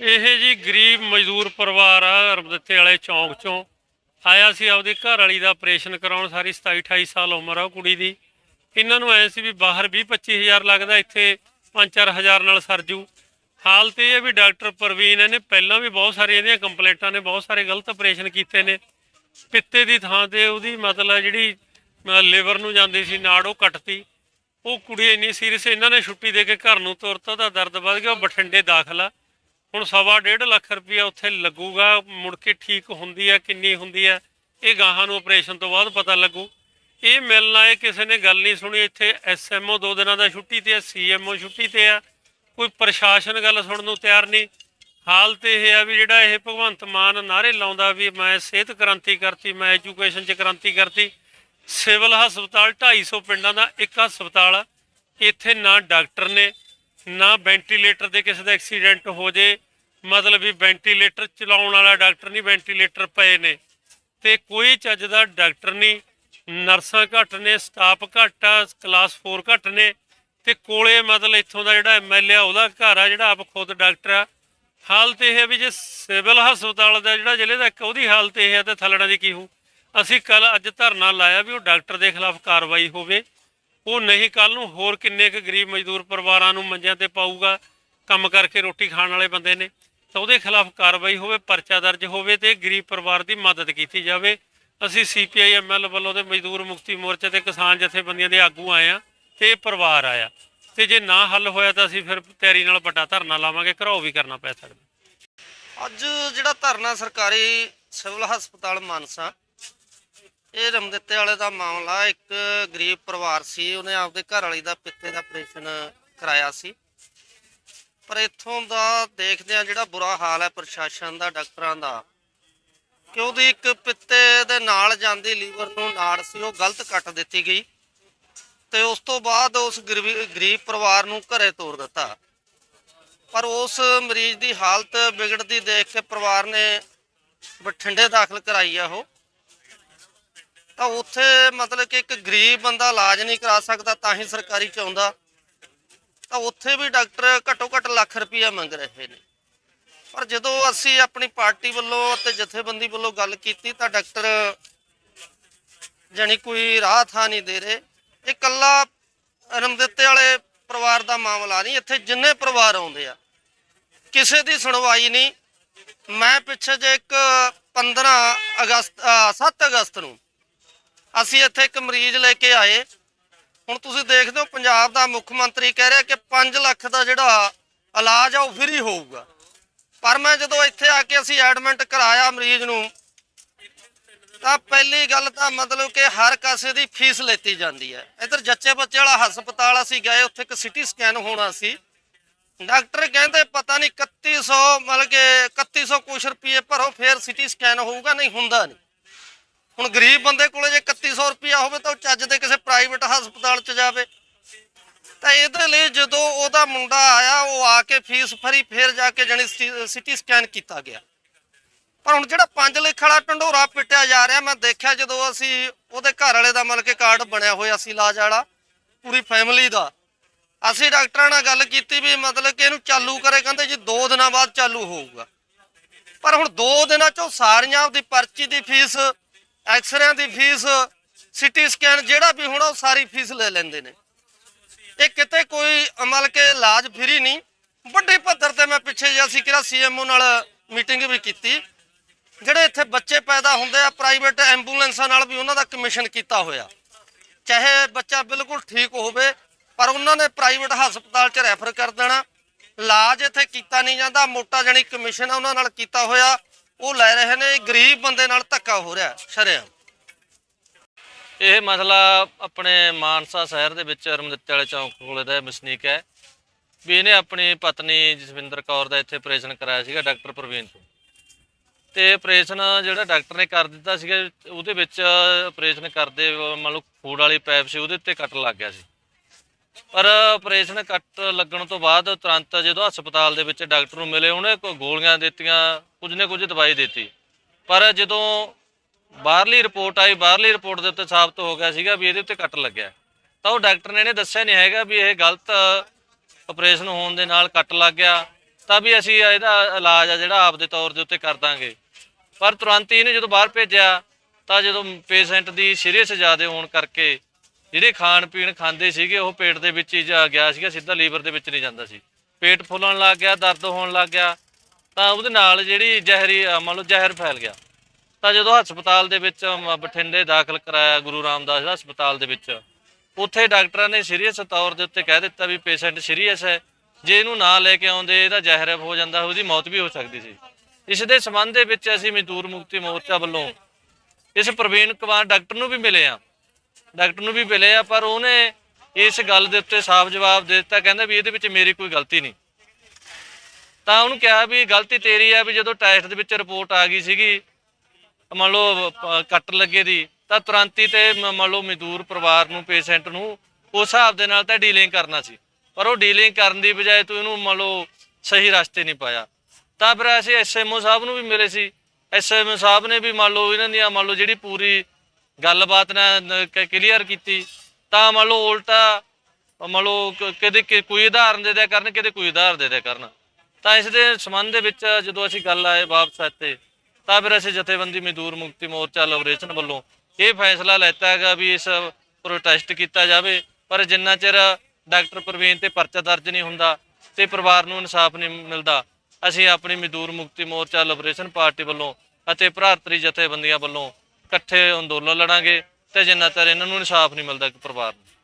ਇਹ ਜੀ ਗਰੀਬ ਮਜ਼ਦੂਰ ਪਰਿਵਾਰ ਆ ਰਮਦੱਤੇ ਵਾਲੇ ਚੌਂਕ ਚੋਂ। ਆਇਆ ਸੀ ਆਪਦੀ ਘਰ ਵਾਲੀ ਦਾ ਆਪਰੇਸ਼ਨ ਕਰਾਉਣ, ਸਾਰੀ 27 28 ਸਾਲ ਉਮਰ ਆ ਉਹ ਕੁੜੀ ਦੀ। ਇਹਨਾਂ ਨੂੰ ਐ ਸੀ ਵੀ ਬਾਹਰ 20 25000 ਲੱਗਦਾ, ਇੱਥੇ 5-4000 ਨਾਲ ਸਰਜੂ ਹਾਲਤ ਇਹ ਹੈ ਵੀ ਡਾਕਟਰ ਪ੍ਰਵੀਨ, ਇਹਨੇ ਪਹਿਲਾਂ ਵੀ ਬਹੁਤ ਸਾਰੀਆਂ ਇਹਦੀਆਂ ਕੰਪਲੇਂਟਾਂ ਨੇ, ਬਹੁਤ ਸਾਰੇ ਗਲਤ ਆਪਰੇਸ਼ਨ ਕੀਤੇ ਨੇ। ਪਿੱਤੇ ਦੀ ਥਾਂ ਤੇ ਉਹਦੀ ਮਤਲਬ ਜਿਹੜੀ ਲਿਵਰ ਨੂੰ ਜਾਂਦੀ ਸੀ, ਨਾੜ ਉਹ ਕੱਟਤੀ। ਉਹ ਕੁੜੀ ਇੰਨੀ ਸੀਰੀਅਸ ਇਹਨਾਂ ਨੇ ਛੁੱਟੀ ਦੇ ਕੇ ਘਰ ਨੂੰ ਤੁਰਤਾ, ਉਹਦਾ ਦਰਦ ਵੱਧ ਗਿਆ, ਉਹ ਬਠਿੰਡੇ ਦਾਖਲਾ ਹੁਣ ਸਵਾ ਡੇਢ ਲੱਖ ਰੁਪਇਆ ਉੱਥੇ ਲੱਗੂਗਾ, ਮੁੜ ਕੇ ਠੀਕ ਹੁੰਦੀ ਹੈ ਕਿੰਨੀ ਹੁੰਦੀ ਹੈ, ਇਹ ਗਾਹਾਂ ਨੂੰ ਆਪਰੇਸ਼ਨ ਤੋਂ ਬਾਅਦ ਪਤਾ ਲੱਗੂ। ਇਹ ਮਿਲਣਾ ਆਏ ਕਿਸੇ ਨੇ ਗੱਲ ਨਹੀਂ ਸੁਣੀ, ਇੱਥੇ ਐਸਐਮਓ ਦੋ ਦਿਨਾਂ ਦਾ ਛੁੱਟੀ ਤੇ ਆ ਸੀਐਮਓ ਛੁੱਟੀ ਤੇ ਆ ਕੋਈ ਪ੍ਰਸ਼ਾਸਨ ਗੱਲ ਸੁਣਨ ਨੂੰ ਤਿਆਰ ਨਹੀਂ। ਹਾਲਤ ਇਹ ਆ ਵੀ ਜਿਹੜਾ ਇਹ ਭਗਵੰਤ ਮਾਨ ਨਾਰੇ ਲਾਉਂਦਾ ਵੀ ਮੈਂ ਸਿਹਤ ਕ੍ਰਾਂਤੀ ਕਰਤੀ, ਮੈਂ ਐਜੂਕੇਸ਼ਨ 'ਚ ਕ੍ਰਾਂਤੀ ਕਰਤੀ, ਸਿਵਲ ਹਸਪਤਾਲ 250 ਪਿੰਡਾਂ ਦਾ ਇੱਕ ਹਸਪਤਾਲ ਆ। ਇੱਥੇ ਨਾ ਡਾਕਟਰ ਨੇ, ਨਾ ਵੈਂਟੀਲੇਟਰ ਦੇ ਕਿਸੇ ਦਾ ਐਕਸੀਡੈਂਟ ਹੋ ਜੇ ਮਤਲਬ ਵੀ ਵੈਂਟੀਲੇਟਰ ਚਲਾਉਣ ਵਾਲਾ ਡਾਕਟਰ ਨਹੀਂ ਵੈਂਟੀਲੇਟਰ ਪਏ ਨੇ। ਤੇ ਕੋਈ ਚੱਜ ਦਾ ਡਾਕਟਰ ਨਹੀਂ, ਨਰਸਾਂ ਘੱਟ ਨੇ ਸਟਾਫ ਘੱਟ ਆ ਕਲਾਸ 4 ਘੱਟ ਨੇ। ਤੇ ਕੋਲੇ ਮਤਲਬ ਇੱਥੋਂ ਦਾ ਜਿਹੜਾ ਐਮਐਲਏ ਆ, ਉਹਦਾ ਘਰ ਆ, ਜਿਹੜਾ ਆਪ ਖੁਦ ਡਾਕਟਰ ਆ। ਹਾਲਤ ਇਹ ਹੈ ਵੀ ਜੇ ਸਿਵਲ ਹਸਪਤਾਲ ਦਾ ਜਿਹੜਾ ਜ਼ਿਲ੍ਹੇ ਦਾ ਇੱਕ, ਉਹਦੀ ਹਾਲਤ ਇਹ ਹੈ ਤੇ ਥੱਲੜਾ ਦੀ ਕੀ ਹੋ ਅਸੀਂ ਕੱਲ ਅੱਜ ਧਰਨਾ ਲਾਇਆ ਵੀ ਉਹ ਡਾਕਟਰ ਦੇ ਖਿਲਾਫ ਕਾਰਵਾਈ ਹੋਵੇ। ਉਹ ਨਹੀਂ, ਕੱਲ ਨੂੰ ਹੋਰ ਕਿੰਨੇ ਕੁ ਗਰੀਬ ਮਜ਼ਦੂਰ ਪਰਿਵਾਰਾਂ ਨੂੰ ਮੰਜਿਆਂ ਤੇ ਪਾਊਗਾ, ਕੰਮ ਕਰਕੇ ਰੋਟੀ ਖਾਣ ਵਾਲੇ ਬੰਦੇ ਨੇ। ਤਾਂ ਉਹਦੇ ਖਿਲਾਫ ਕਾਰਵਾਈ ਹੋਵੇ, ਪਰਚਾ ਦਰਜ ਹੋਵੇ ਤੇ ਗਰੀਬ ਪਰਿਵਾਰ ਦੀ ਮਦਦ ਕੀਤੀ ਜਾਵੇ। ਅਸੀਂ ਸੀਪੀਆਈ ਐਮਐਲ ਵੱਲੋਂ ਤੇ ਮਜ਼ਦੂਰ ਮੁਕਤੀ ਮੋਰਚੇ ਤੇ ਕਿਸਾਨ ਜਥੇਬੰਦੀਆਂ ਦੇ ਆਗੂ ਆਏ ਆ ਤੇ ਇਹ ਪਰਿਵਾਰ ਆਇਆ ਤੇ ਜੇ ਨਾ ਹੱਲ ਹੋਇਆ ਤਾਂ ਅਸੀਂ ਫਿਰ ਤਿਆਰੀ ਨਾਲ ਵੱਡਾ ਧਰਨਾ ਲਾਵਾਂਗੇ, ਘਰਾਓ ਵੀ ਕਰਨਾ ਪੈ ਸਕਦਾ। ਅੱਜ ਜਿਹੜਾ ਧਰਨਾ ਸਰਕਾਰੀ ਸਿਵਲ ਹਸਪਤਾਲ ਮਾਨਸਾ, ਇਹ ਰਮਦਿੱਤੇ ਵਾਲੇ ਦਾ ਮਾਮਲਾ, ਇੱਕ ਗਰੀਬ ਪਰਿਵਾਰ ਸੀ, ਉਹਨੇ ਆਪਦੇ ਘਰ ਵਾਲੀ ਦਾ ਪਿੱਤੇ ਦਾ ਆਪਰੇਸ਼ਨ ਕਰਾਇਆ ਸੀ। ਪਰ ਇੱਥੋਂ ਦਾ ਦੇਖਦੇ ਆ ਜਿਹੜਾ ਬੁਰਾ ਹਾਲ ਹੈ ਪ੍ਰਸ਼ਾਸਨ ਦਾ, ਡਾਕਟਰਾਂ ਦਾ। ਕਿ ਉਹਦੀ ਇੱਕ ਪਿੱਤੇ ਦੇ ਨਾਲ ਜਾਂਦੀ ਲੀਵਰ ਨੂੰ ਨਾੜ ਸੀ, ਉਹ ਗਲਤ ਕੱਟ ਦਿੱਤੀ ਗਈ ਤੇ ਉਸ ਤੋਂ ਬਾਅਦ ਉਸ ਗਰੀਬ ਗਰੀਬ ਪਰਿਵਾਰ ਨੂੰ ਘਰੇ ਤੋਰ ਦਿੱਤਾ। ਪਰ ਉਸ ਮਰੀਜ਼ ਦੀ ਹਾਲਤ ਵਿਗੜਦੀ ਦੇਖ ਕੇ ਪਰਿਵਾਰ ਨੇ ਬਠਿੰਡੇ ਦਾਖਲ ਕਰਾਈ ਆ ਉਹ। ਤਾਂ ਉੱਥੇ ਮਤਲਬ ਕਿ ਇੱਕ ਗਰੀਬ ਬੰਦਾ ਇਲਾਜ ਨਹੀਂ ਕਰਾ ਸਕਦਾ, ਤਾਂ ਹੀ ਸਰਕਾਰੀ ਚਾਹੁੰਦਾ ਤਾਂ ਉੱਥੇ ਵੀ ਡਾਕਟਰ ਘੱਟੋ ਘੱਟ ਲੱਖ ਰੁਪਈਆ ਮੰਗ ਰਹੇ ਨੇ। ਪਰ ਜਦੋਂ ਅਸੀਂ ਆਪਣੀ ਪਾਰਟੀ ਵੱਲੋਂ ਅਤੇ ਜਥੇਬੰਦੀ ਵੱਲੋਂ ਗੱਲ ਕੀਤੀ ਤਾਂ ਡਾਕਟਰ ਜਾਣੀ ਕੋਈ ਰਾਹ ਥਾਂ ਨਹੀਂ ਦੇ ਰਹੇ। ਇਹ ਕੱਲਾ ਰਮਦਿੱਤੇ ਵਾਲੇ ਪਰਿਵਾਰ ਦਾ ਮਾਮਲਾ ਨਹੀਂ ਇੱਥੇ ਜਿੰਨੇ ਪਰਿਵਾਰ ਆਉਂਦੇ ਆ ਕਿਸੇ ਦੀ ਸੁਣਵਾਈ ਨਹੀਂ। ਮੈਂ ਪਿੱਛੇ ਜੇ ਇੱਕ 15 ਅਗਸਤ ਅ, 7 ਅਗਸਤ ਨੂੰ ਅਸੀਂ ਇੱਥੇ ਇੱਕ ਮਰੀਜ਼ ਲੈ ਕੇ ਆਏ। ਹੁਣ ਤੁਸੀਂ ਦੇਖਦੇ ਹੋ ਪੰਜਾਬ ਦਾ ਮੁੱਖ ਮੰਤਰੀ ਕਹਿ ਰਿਹਾ ਕਿ 5 ਲੱਖ ਦਾ ਜਿਹੜਾ ਇਲਾਜ ਆ ਉਹ ਫ੍ਰੀ ਹੋਊਗਾ। ਪਰ ਮੈਂ ਜਦੋਂ ਇੱਥੇ ਆ ਕੇ ਅਸੀਂ ਐਡਮਿਟ ਕਰਾਇਆ ਮਰੀਜ਼ ਨੂੰ, ਤਾਂ ਪਹਿਲੀ ਗੱਲ ਤਾਂ ਮਤਲਬ ਕਿ ਹਰ ਕਾਸੇ ਦੀ ਫੀਸ ਲੈਤੀ ਜਾਂਦੀ ਹੈ। ਇੱਧਰ ਜੱਚੇ ਬੱਚੇ ਵਾਲਾ ਹਸਪਤਾਲ ਅਸੀਂ ਗਏ, ਉੱਥੇ ਇੱਕ ਸਿਟੀ ਸਕੈਨ ਹੋਣਾ ਸੀ। ਡਾਕਟਰ ਕਹਿੰਦੇ ਪਤਾ ਨਹੀਂ 3100 ਮਤਲਬ ਕਿ 3100 ਕੁਛ ਰੁਪਏ ਭਰੋ, ਫੇਰ ਸਿਟੀ ਸਕੈਨ ਹੋਊਗਾ, ਨਹੀਂ ਹੁੰਦਾ ਨਹੀਂ। ਹੁਣ ਗਰੀਬ ਬੰਦੇ ਕੋਲੇ ਜੇ 3100 ਰੁਪਇਆ ਹੋਵੇ ਤਾਂ ਉਹ ਚੱਜ ਦੇ ਕਿਸੇ ਪ੍ਰਾਈਵੇਟ ਹਸਪਤਾਲ 'ਚ ਜਾਵੇ। ਤਾਂ ਇਹਦੇ ਲਈ ਜਦੋਂ ਉਹਦਾ ਮੁੰਡਾ ਆਇਆ, ਉਹ ਆ ਕੇ ਫੀਸ ਫਰੀ ਫੇਰ ਜਾ ਕੇ ਜਣੀ ਸਿਟੀ ਸਕੈਨ ਕੀਤਾ ਗਿਆ। ਪਰ ਹੁਣ ਜਿਹੜਾ ਪੰਜ ਲਿਖ ਵਾਲਾ ਢੰਡੋਰਾ ਪਿੱਟਿਆ ਜਾ ਰਿਹਾ, ਮੈਂ ਦੇਖਿਆ ਜਦੋਂ ਅਸੀਂ ਉਹਦੇ ਘਰ ਵਾਲੇ ਦਾ ਮਤਲਬ ਕਿ ਕਾਰਡ ਬਣਿਆ ਹੋਇਆ ਸੀ, ਇਲਾਜ ਵਾਲਾ, ਪੂਰੀ ਫੈਮਿਲੀ ਦਾ। ਅਸੀਂ ਡਾਕਟਰਾਂ ਨਾਲ ਗੱਲ ਕੀਤੀ ਵੀ ਮਤਲਬ ਕਿ ਇਹਨੂੰ ਚਾਲੂ ਕਰੇ, ਕਹਿੰਦੇ ਜੀ 2 ਦਿਨਾਂ ਬਾਅਦ ਚਾਲੂ ਹੋਊਗਾ। ਪਰ ਹੁਣ 2 ਦਿਨਾਂ ਚੋਂ ਸਾਰੀਆਂ ਆਪਦੀ ਪਰਚੀ ਦੀ ਫੀਸ ਐਕਸਰਿਆਂ ਦੀ ਫੀਸ, ਸਿਟੀ ਸਕੈਨ ਜਿਹੜਾ ਵੀ ਹੋਣਾ, ਉਹ ਸਾਰੀ ਫੀਸ ਲੈ ਲੈਂਦੇ ਨੇ। ਇਹ ਕਿਤੇ ਕੋਈ ਅਮਲ ਕੇ ਇਲਾਜ ਫਰੀ ਨਹੀਂ। ਵੱਡੇ ਪੱਧਰ ਤੇ ਮੈਂ ਪਿੱਛੇ ਜਿਹਾ ਸੀ ਕਿਹਾ ਸੀਐਮਓ ਨਾਲ ਮੀਟਿੰਗ ਵੀ ਕੀਤੀ। ਜਿਹੜੇ ਇੱਥੇ ਬੱਚੇ ਪੈਦਾ ਹੁੰਦੇ ਆ, ਪ੍ਰਾਈਵੇਟ ਐਂਬੂਲੈਂਸਾਂ ਨਾਲ ਵੀ ਉਹਨਾਂ ਦਾ ਕਮਿਸ਼ਨ ਕੀਤਾ ਹੋਇਆ। ਚਾਹੇ ਬੱਚਾ ਬਿਲਕੁਲ ਠੀਕ ਹੋਵੇ, ਪਰ ਉਹਨਾਂ ਨੇ ਪ੍ਰਾਈਵੇਟ ਹਸਪਤਾਲ 'ਚ ਰੈਫਰ ਕਰ ਦੇਣਾ। ਇਲਾਜ ਇੱਥੇ ਕੀਤਾ ਨਹੀਂ ਜਾਂਦਾ, ਮੋਟਾ ਜਣੀ ਕਮਿਸ਼ਨ ਆ ਉਹਨਾਂ ਨਾਲ ਕੀਤਾ ਹੋਇਆ। ਉਹ ਲੈ ਰਹੇ ਨੇ ਗਰੀਬ ਬੰਦੇ ਨਾਲ ਧੱਕਾ ਹੋ ਰਿਹਾ, ਸ਼ਰਿਆਮ। ਇਹ ਮਸਲਾ ਆਪਣੇ ਮਾਨਸਾ ਸ਼ਹਿਰ ਦੇ ਵਿੱਚ ਰਮਦਿੱਤੇ ਵਾਲੇ ਚੌਂਕ ਕੋਲੇ ਦਾ ਵਸਨੀਕ ਹੈ। ਵੀ ਇਹਨੇ ਆਪਣੀ ਪਤਨੀ ਜਸਵਿੰਦਰ ਕੌਰ ਦਾ ਇੱਥੇ ਆਪਰੇਸ਼ਨ ਕਰਾਇਆ ਸੀਗਾ, ਡਾਕਟਰ ਪ੍ਰਵੀਨ ਤੋਂ। ਤੇ ਆਪਰੇਸ਼ਨ ਜਿਹੜਾ ਡਾਕਟਰ ਨੇ ਕਰ ਦਿੱਤਾ ਸੀਗਾ, ਉਹਦੇ ਵਿੱਚ ਆਪਰੇਸ਼ਨ ਕਰਦੇ ਮੰਨ ਲਓ ਫੂਡ ਵਾਲੀ ਪਾਈਪ ਸੀ, ਉਹਦੇ ਉੱਤੇ ਕੱਟ ਲੱਗ ਗਿਆ ਸੀ। ਪਰ ਆਪਰੇਸ਼ਨ ਕੱਟ ਲੱਗਣ ਤੋਂ ਬਾਅਦ ਤੁਰੰਤ ਜਦੋਂ ਹਸਪਤਾਲ ਦੇ ਵਿੱਚ ਡਾਕਟਰ ਨੂੰ ਮਿਲੇ, ਉਹਨੇ ਕੋਈ ਗੋਲੀਆਂ ਦਿੱਤੀਆਂ, ਕੁਝ ਨੇ ਕੁਝ ਦਵਾਈ ਦਿੱਤੀ। ਪਰ ਜਦੋਂ ਬਾਹਰਲੀ ਰਿਪੋਰਟ ਆਈ, ਬਾਹਰਲੀ ਰਿਪੋਰਟ ਦੇ ਉੱਤੇ ਸਾਬਤ ਹੋ ਗਿਆ ਸੀਗਾ ਵੀ ਇਹਦੇ ਉੱਤੇ ਕੱਟ ਲੱਗਿਆ। ਤਾਂ ਉਹ ਡਾਕਟਰ ਨੇ ਇਹਨੇ ਦੱਸਿਆ ਨਹੀਂ ਹੈਗਾ ਵੀ ਇਹ ਗਲਤ ਆਪਰੇਸ਼ਨ ਹੋਣ ਦੇ ਨਾਲ ਕੱਟ ਲੱਗ ਗਿਆ। ਤਾਂ ਵੀ ਅਸੀਂ ਇਹਦਾ ਇਲਾਜ ਆ ਜਿਹੜਾ ਆਪਦੇ ਤੌਰ ਦੇ ਉੱਤੇ ਕਰ ਦਾਂਗੇ। ਪਰ ਤੁਰੰਤ ਹੀ ਇਹਨੇ ਜਦੋਂ ਬਾਹਰ ਭੇਜਿਆ, ਤਾਂ ਜਦੋਂ ਪੇਸ਼ੈਂਟ ਦੀ ਸੀਰੀਅਸ ਜ਼ਿਆਦਾ ਹੋਣ ਕਰਕੇ ਜਿਹੜੇ ਖਾਣ ਪੀਣ ਖਾਂਦੇ ਸੀਗੇ, ਉਹ ਪੇਟ ਦੇ ਵਿੱਚ ਹੀ ਜਾ ਗਿਆ ਸੀਗਾ, ਸਿੱਧਾ ਲੀਵਰ ਦੇ ਵਿੱਚ ਨਹੀਂ ਜਾਂਦਾ ਸੀ। ਪੇਟ ਫੁੱਲਣ ਲੱਗ ਗਿਆ, ਦਰਦ ਹੋਣ ਲੱਗ ਗਿਆ, ਤਾਂ ਉਹਦੇ ਨਾਲ ਜਿਹੜੀ ਜ਼ਹਿਰੀ ਮੰਨ ਲਓ ਜ਼ਹਿਰ ਫੈਲ ਗਿਆ। ਤਾਂ ਜਦੋਂ ਹਸਪਤਾਲ ਦੇ ਵਿੱਚ ਮ- ਬਠਿੰਡੇ ਦਾਖਲ ਕਰਾਇਆ ਗੁਰੂ ਰਾਮਦਾਸ ਹਸਪਤਾਲ ਦੇ ਵਿੱਚ, ਉੱਥੇ ਡਾਕਟਰਾਂ ਨੇ ਸੀਰੀਅਸ ਤੌਰ ਦੇ ਉੱਤੇ ਕਹਿ ਦਿੱਤਾ ਵੀ ਪੇਸ਼ੈਂਟ ਸੀਰੀਅਸ ਹੈ। ਜੇ ਇਹਨੂੰ ਨਾ ਲੈ ਕੇ ਆਉਂਦੇ, ਇਹਦਾ ਜ਼ਹਿਰ ਹੋ ਜਾਂਦਾ, ਉਹਦੀ ਮੌਤ ਵੀ ਹੋ ਸਕਦੀ ਸੀ। ਇਸ ਦੇ ਸੰਬੰਧ ਦੇ ਵਿੱਚ ਅਸੀਂ ਮਜ਼ਦੂਰ ਮੁਕਤੀ ਮੋਰਚਾ ਵੱਲੋਂ ਇਸ ਪ੍ਰਵੀਨ ਕੁਮਾਰ ਡਾਕਟਰ ਨੂੰ ਵੀ ਮਿਲੇ ਆ ਡਾਕਟਰ ਨੂੰ ਵੀ ਮਿਲੇ ਆ, ਪਰ ਉਹਨੇ ਇਸ ਗੱਲ ਦੇ ਉੱਤੇ ਸਾਫ਼ ਜਵਾਬ ਦੇ ਦਿੱਤਾ, ਕਹਿੰਦਾ ਵੀ ਇਹਦੇ ਵਿੱਚ ਮੇਰੀ ਕੋਈ ਗਲਤੀ ਨਹੀਂ। ਤਾਂ ਉਹਨੂੰ ਕਿਹਾ ਵੀ ਗਲਤੀ ਤੇਰੀ ਆ ਵੀ ਜਦੋਂ ਟੈਸਟ ਦੇ ਵਿੱਚ ਰਿਪੋਰਟ ਆ ਗਈ ਸੀਗੀ, ਮੰਨ ਲਓ ਕੱਟ ਲੱਗੇ ਦੀ, ਤਾਂ ਤੁਰੰਤ ਹੀ ਤੇ ਮ- ਮੰਨ ਲਓ ਮਜ਼ਦੂਰ ਪਰਿਵਾਰ ਨੂੰ, ਪੇਸ਼ੈਂਟ ਨੂੰ ਉਸ ਹਿਸਾਬ ਦੇ ਨਾਲ ਤਾਂ ਡੀਲਿੰਗ ਕਰਨਾ ਸੀ। ਪਰ ਉਹ ਡੀਲਿੰਗ ਕਰਨ ਦੀ ਬਜਾਏ ਤੂੰ ਇਹਨੂੰ ਮੰਨ ਲਓ ਸਹੀ ਰਸਤੇ ਨਹੀਂ ਪਾਇਆ। ਤਾਂ ਫਿਰ ਅਸੀਂ ਐਸਐਮਓ ਸਾਹਿਬ ਨੂੰ ਵੀ ਮਿਲੇ ਸੀ। ਐਸਐਮਓ ਸਾਹਿਬ ਨੇ ਵੀ ਮੰਨ ਲਓ ਇਹਨਾਂ ਦੀਆਂ, ਮੰਨ ਲਓ ਜਿਹੜੀ ਪੂਰੀ ਗੱਲਬਾਤ ਨਾਲ ਕਲੀਅਰ ਕੀਤੀ। ਤਾਂ ਮੰਨ ਲਓ ਉਲਟਾ, ਮੰਨ ਲਓ ਕ- ਕਦੇ ਕੋਈ ਉਦਾਹਰਨ ਦੇ ਦਿਆ ਕਰਨ, ਕਦੇ ਕੋਈ ਉਦਾਹਰਨ ਦੇ ਦਿਆ ਕਰਨ। ਤਾਂ ਇਸ ਦੇ ਸੰਬੰਧ ਦੇ ਵਿੱਚ ਜਦੋਂ ਅਸੀਂ ਗੱਲ ਆਏ ਵਾਪਸ ਇੱਥੇ ਤਾਂ ਫਿਰ ਅਸੀਂ ਜਥੇਬੰਦੀ ਮਜ਼ਦੂਰ ਮੁਕਤੀ ਮੋਰਚਾ ਲਿਬਰੇਸ਼ਨ ਵੱਲੋਂ ਇਹ ਫੈਸਲਾ ਲੈਤਾ ਹੈਗਾ ਵੀ ਇਸ ਪ੍ਰੋਟੈਸਟ ਕੀਤਾ ਜਾਵੇ। ਪਰ ਜਿੰਨਾ ਚਿਰ ਡਾਕਟਰ ਪ੍ਰਵੀਨ ਤੇ ਪਰਚਾ ਦਰਜ ਨਹੀਂ ਹੁੰਦਾ ਤੇ ਪਰਿਵਾਰ ਨੂੰ ਇਨਸਾਫ ਨਹੀਂ ਮਿਲਦਾ, ਅਸੀਂ ਆਪਣੀ ਮਜ਼ਦੂਰ ਮੁਕਤੀ ਮੋਰਚਾ ਲਿਬਰੇਸ਼ਨ ਪਾਰਟੀ ਵੱਲੋਂ ਅਤੇ ਭਰਾਤਰੀ ਜਥੇਬੰਦੀਆਂ ਵੱਲੋਂ ਇਕੱਠੇ ਅੰਦੋਲਨ ਲੜਾਂਗੇ ਤੇ ਜਿੰਨਾ ਚਿਰ ਇਹਨਾਂ ਨੂੰ ਇਨਸਾਫ ਨਹੀਂ ਮਿਲਦਾ ਇੱਕ ਪਰਿਵਾਰ ਨੂੰ।